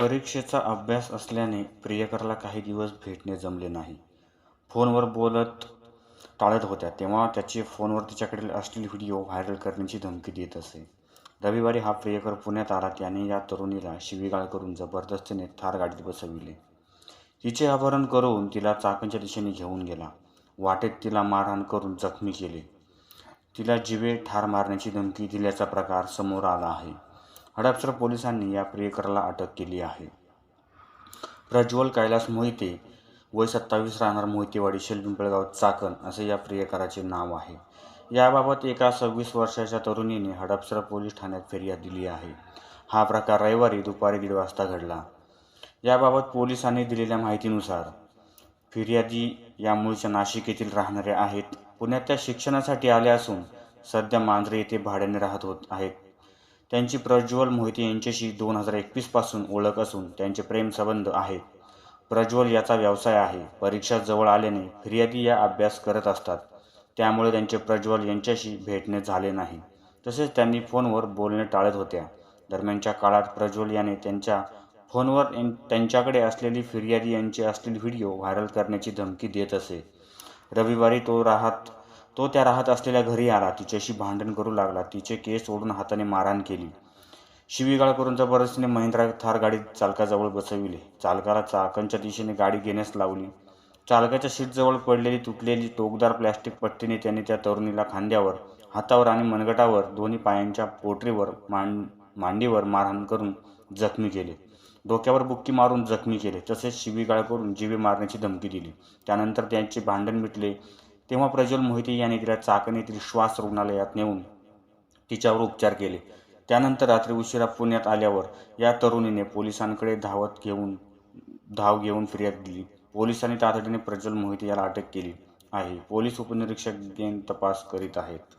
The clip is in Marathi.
परीक्षेचा अभ्यास असल्याने प्रियकरला काही दिवस भेटणे जमले नाही. फोनवर बोलत टाळत होत्या तेव्हा त्याचे फोनवर तिच्याकडील अश्लील व्हिडिओ व्हायरल करण्याची धमकी देत असे. रविवारी हा प्रियकर पुण्यात आला त्याने या तरुणीला शिवीगाळ करून जबरदस्तीने थार गाडीत बसविले. तिचे अपहरण करून तिला चाकणच्या दिशेने घेऊन गेला. वाटेत तिला मारहाण करून जखमी केले. तिला जिवे ठार मारण्याची धमकी दिल्याचा प्रकार समोर आला आहे. हडपसर पोलिसांनी या प्रियकराला अटक केली आहे. प्रज्वल कैलास मोहिते वय सत्तावीस राहणार मोहितेवाडी शेलपिंपळगाव चाकण असे या प्रियकराचे नाव आहे. याबाबत एका सव्वीस वर्षाच्या तरुणीने हडपसर पोलीस ठाण्यात फिर्याद दिली आहे. हा प्रकार रविवारी दुपारी दीड वाजता घडला. याबाबत पोलिसांनी दिलेल्या माहितीनुसार फिर्यादी या मूळच्या नाशिक येथील राहणाऱ्या आहेत. पुण्यात त्या शिक्षणासाठी आल्या असून सध्या मांजरे येथे भाड्याने राहत होत आहेत. त्यांची प्रज्वल मोहिते यांच्याशी दोन हजार एकवीसपासून ओळख असून त्यांचे प्रेमसंबंध आहेत. प्रज्वल याचा व्यवसाय आहे. परीक्षा जवळ आल्याने फिर्यादी या अभ्यास करत असतात. त्यामुळे त्यांचे प्रज्वल यांच्याशी भेटणे झाले नाही. तसेच त्यांनी फोनवर बोलणे टाळत होत्या. दरम्यानच्या काळात प्रज्वल याने त्यांच्या फोनवर त्यांच्याकडे असलेली फिर्यादी यांचे असलेली व्हिडिओ व्हायरल करण्याची धमकी देत असे. रविवारी तो राहत तो त्या राहत असलेल्या घरी आला. तिच्याशी भांडण करू लागला. तिचे केस ओढून हाताने मारहाण केली. शिवीगाळ करून जबरदस्तीने महिंद्रा थार गाडीत चालकाजवळ बसविले. चालकाला चाकणच्या दिशेने गाडी घेण्यास लावली. चालकाच्या सीटजवळ पडलेली तुटलेली टोकदार प्लॅस्टिक पट्टीने त्याने त्या तरुणीला खांद्यावर, हातावर आणि मनगटावर, दोन्ही पायांच्या पोटरीवर, मांडीवर मारहाण करून जखमी केले. डोक्यावर बुक्की मारून जखमी केले. तसेच शिवीगाळ करून जीवे मारण्याची धमकी दिली. त्यानंतर त्यांचे भांडण मिटले तेव्हा प्रज्वल मोहिते याने तिला चाकण येथील श्वास रुग्णालयात नेऊन तिच्यावर उपचार केले. त्यानंतर रात्री उशिरा पुण्यात आल्यावर या तरुणीने पोलिसांकडे धावत घेऊन धाव घेऊन फिर्याद दिली. पोलिसांनी तातडीने प्रज्वल मोहिते याला अटक केली आहे. पोलीस उपनिरीक्षक गेन तपास करीत आहेत.